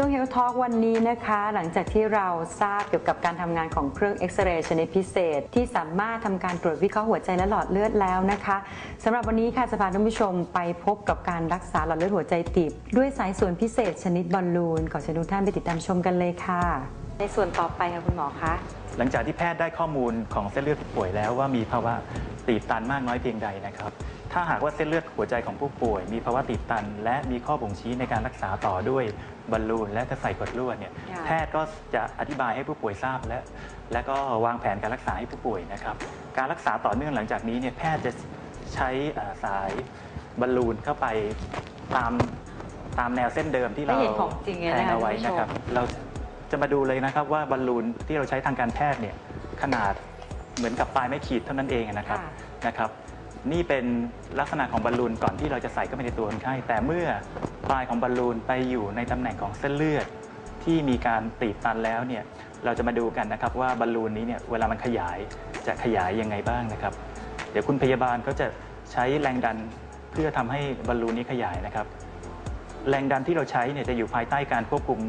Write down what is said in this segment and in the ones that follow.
ช่วง Health Talk วันนี้นะคะ หลังจากที่เราทราบเกี่ยวกับการทำงานของเครื่องเอ็กซเรย์ชนิดพิเศษ ที่สามารถทำการตรวจวิเคราะห์หัวใจและหลอดเลือดแล้วนะคะสำหรับวันนี้ค่ะจะพาท่านผู้ชมไปพบกับการรักษาหลอดเลือดหัวใจตีบด้วยสายส่วนพิเศษชนิดบอลลูนขอเชิญทุกท่านไปติดตามชมกันเลยค่ะ ในส่วนต่อไปค่ะคุณหมอคะ หลังจากที่แพทย์ได้ข้อมูลของเส้นเลือดผู้ป่วยแล้วว่ามีภาวะตีบตันมากน้อยเพียงใดนะครับ ถ้าหากว่าเส้นเลือดหัวใจของผู้ป่วย มีภาวะตีบตัน และมีข้อบ่งชี้ในการรักษาต่อด้วยบอลลูนและจะใส่กดลวดเนี่ยค่ะแพทย์ก็จะอธิบายให้ผู้ป่วยทราบและ และก็วางแผนการรักษาให้ผู้ป่วยนะครับ การรักษาต่อเนื่องหลังจากนี้เนี่ยแพทย์จะใช้เอ่อสายบอลลูนเข้าไปตามตามแนวเส้นเดิมที่เราได้เห็นของจริงเลยแทนะคะงเอาไว้ท่านผู้ชมนะครับ เรา จะมาดูเลยนะครับว่าบอลลูนที่เราใช้ทางการแพทย์เนี่ยขนาดเหมือนกับปลายไม้ขีดเท่านั้นเองนะครับค่ะนะครับนี่เป็นลักษณะของบอลลูนก่อนที่เราจะใส่เข้าไปในตัวคนไข้แต่เมื่อปลายของบอลลูนไปอยู่ในตำแหน่งของเส้นเลือด ที่มีการตีบตันแล้วเนี่ยเราจะมาดูกันนะครับว่าบอลลูนนี้เนี่ยเวลามันขยายจะขยายยังไงบ้างนะครับ เดี๋ยวคุณพยาบาลก็จะใช้แรงดันเพื่อทำให้บอลลูนนี้ขยายนะครับ แรงดันที่เราใช้เนี่ยจะอยู่ภายใต้การควบคุม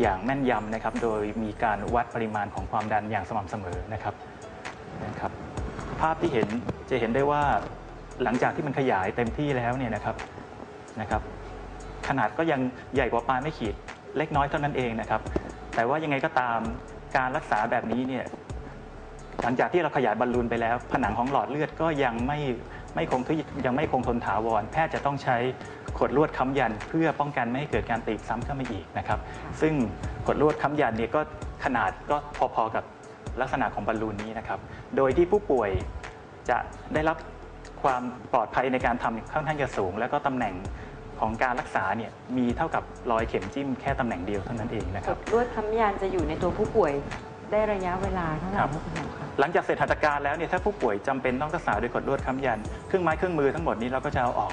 อย่างแม่นยำนะครับ โดยมีการวัดปริมาณของความดันอย่างสม่ำเสมอนะครับนะครับ ภาพที่เห็นจะเห็นได้ว่าหลังจากที่มันขยายเต็มที่แล้วเนี่ยนะครับนะครับ ขนาดก็ยังใหญ่กว่าปลายไม่ขีดเล็กน้อยเท่านั้นเองนะครับ แต่ว่ายังไงก็ตามการรักษาแบบนี้เนี่ยหลังจากที่เราขยายบอลลูนไปแล้ว ผนังของหลอดเลือดก็ยังไม่ ไม่คงที่ยังไม่คงทนถาวร แพทย์จะต้องใช้ขดลวดค้ำยัน เพื่อป้องกันไม่ให้เกิดการตีบซ้ำเข้ามาอีกนะครับ ซึ่งขดลวดค้ำยันเนี่ยก็ขนาดก็พอๆกับลักษณะของบอลลูนนี้นะครับ โดยที่ผู้ป่วยจะได้รับความปลอดภัยในการทำค่อนข้างจะสูง แล้วก็ตำแหน่งของการรักษาเนี่ยมีเท่ากับรอยเข็มจิ้มแค่ตำแหน่งเดียวเท่านั้นเองนะคกรับดลวดค้ำยันจะอยู่ในตัวผู้ป่วย ได้ระยะเวลาเท่าไหร่ครับคะคุณหมอคะหลังจากเสร็จหัตถการแล้วเนี่ยถ้าผู้ป่วยจำเป็นต้องรักษาด้วยกดลวดค้ำยัน เครื่องไม้เครื่องมือทั้งหมดนี้เราก็จะเอาออก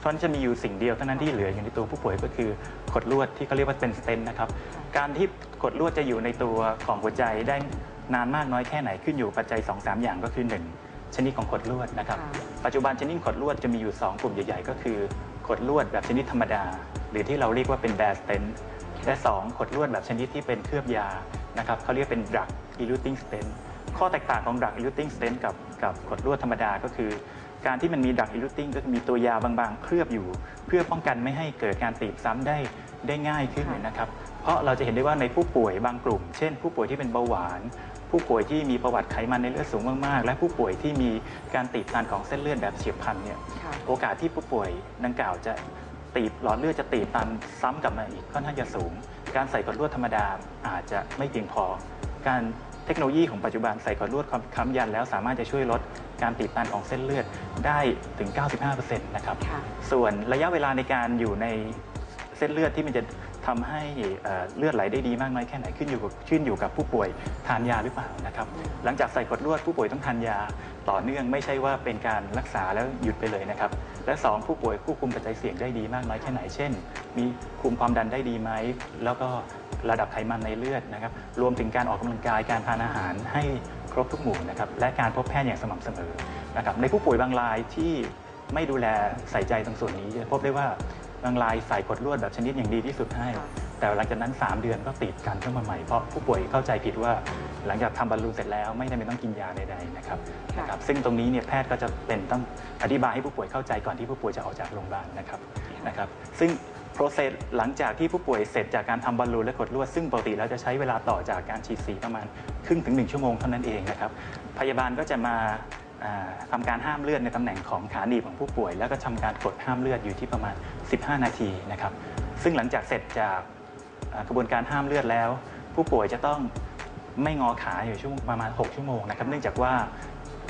เพราะฉะนั้นจะมีอยู่สิ่งเดียวเท่านั้นที่เหลืออยู่ในตัวผู้ป่วยก็คือกดลวดที่เขาเรียกว่าเป็นสเตนต์นะครับการที่กดลวดจะอยู่ในตัวของหัวใจได้นานมากน้อยแค่ไหนขึ้นอยู่ปัจจัย2 3อย่างก็คือ1ชนิดของกดลวดนะครับค่ะปัจจุบันชนิดกดลวดจะมีอยู่ 2 กลุ่มใหญ่ ๆ ก็คือกดลวดแบบชนิดธรรมดา หรือที่เราเรียกว่าเป็นแบสเตนและ2กดลวดแบบชนิดที่เป็นเคลือบยา นะครับเขาเรียกเป็น drug eluting stent ข้อแตกต่างของ drug eluting stent กับกับกดลวดธรรมดาก็คือ การที่มันมี drug eluting ก็คือมีตัวยาบางๆ เคลือบอยู่ เพื่อป้องกันไม่ให้เกิดการตีบซ้ำได้ได้ง่ายขึ้นนะครับ เพราะเราจะเห็นได้ว่าในผู้ป่วยบางกลุ่ม เช่น ผู้ป่วยที่เป็นเบาหวาน ผู้ป่วยที่มีประวัติไขมันในเลือดสูงมากๆ และผู้ป่วยที่มีการตีบตันของเส้นเลือดแบบเฉียบพลันเนี่ย โอกาสที่ผู้ป่วยดังกล่าวจะตีบหลอดเลือดจะตีบตันซ้ำกลับมาอีกค่อนข้างจะสูง การใส่กดลวดธรรมดาอาจจะไม่เพียงพอ การเทคโนโลยีของปัจจุบันใส่กดลวดค้ำยันแล้วสามารถจะช่วยลดการตีบตันของเส้นเลือดได้ถึง 95%นะครับค่ะส่วนระยะเวลาในการอยู่ในเส้นเลือดที่มันจะ ทำให้เลือดไหลได้ดีมากน้อยแค่ไหนขึ้นอยู่กับขึ้นอยู่กับผู้ป่วยทานยาหรือเปล่านะครับหลังจากใส่กดลวดผู้ป่วยต้องทานยาต่อเนื่องไม่ใช่ว่าเป็นการรักษาแล้วหยุดไปเลยนะครับและสองผู้ป่วยควบคุมปัจจัยเสี่ยงได้ดีมากน้อยแค่ไหนเช่น มีคุมความดันได้ดีไหมแล้วก็ระดับไขมันในเลือดนะครับรวมถึงการออกกำลังกายการทานอาหารให้ครบทุกหมู่นะครับและการพบแพทย์อย่างสม่ำเสมอนะครับในผู้ป่วยบางรายที่ไม่ดูแลใส่ใจตรงส่วนนี้จะพบได้ว่า บางรายใส่กดลวดแบบชนิดอย่างดีที่สุดให้ค่ะแต่หลังจากนั้น 3 เดือนก็ติดกันขึ้นมาใหม่เพราะผู้ป่วยเข้าใจผิดว่า หลังจากทำบอลลูนเสร็จแล้วไม่จำเป็นต้องกินยาใดๆนะครับค่ะนะครับ ซึ่งตรงนี้เนี่ยแพทย์ก็จะเป็นต้องอธิบายให้ผู้ป่วยเข้าใจก่อนที่ผู้ป่วยจะออกจากโรงพยาบาลนะครับนะครับ ซึ่ง process หลังจากที่ผู้ป่วยเสร็จจากการทำบอลลูนและกดลวด ซึ่งปกติแล้วจะใช้เวลาต่อจากการฉีดสีประมาณครึ่งถึง 1 ชั่วโมงเท่านั้นเองนะครับพยาบาลก็จะมา อ่าทำการห้ามเลือดในตำแหน่งของขาหนีบของผู้ป่วย แล้วก็ทำการกดห้ามเลือดอยู่ที่ประมาณ 15 นาทีนะครับ ซึ่งหลังจากเสร็จจากกระบวนการห้ามเลือดแล้ว ผู้ป่วยจะต้องไม่งอขาอยู่ช่วงประมาณ 6 ชั่วโมงนะครับ เนื่องจากว่า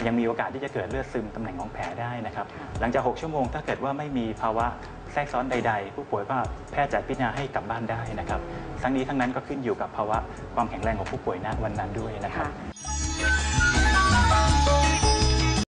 ยังมีโอกาสที่จะเกิดเลือดซึมตำแหน่งของแผลได้นะครับ หลังจาก 6 ชั่วโมงถ้าเกิดว่าไม่มีภาวะแทรกซ้อนใด ๆ ผู้ป่วยก็แพทย์จะพิจารณาให้กลับบ้านได้นะครับ ทั้งนี้ทั้งนั้นก็ขึ้นอยู่กับภาวะความแข็งแรงของผู้ป่วยณวันนั้นด้วยนะครับ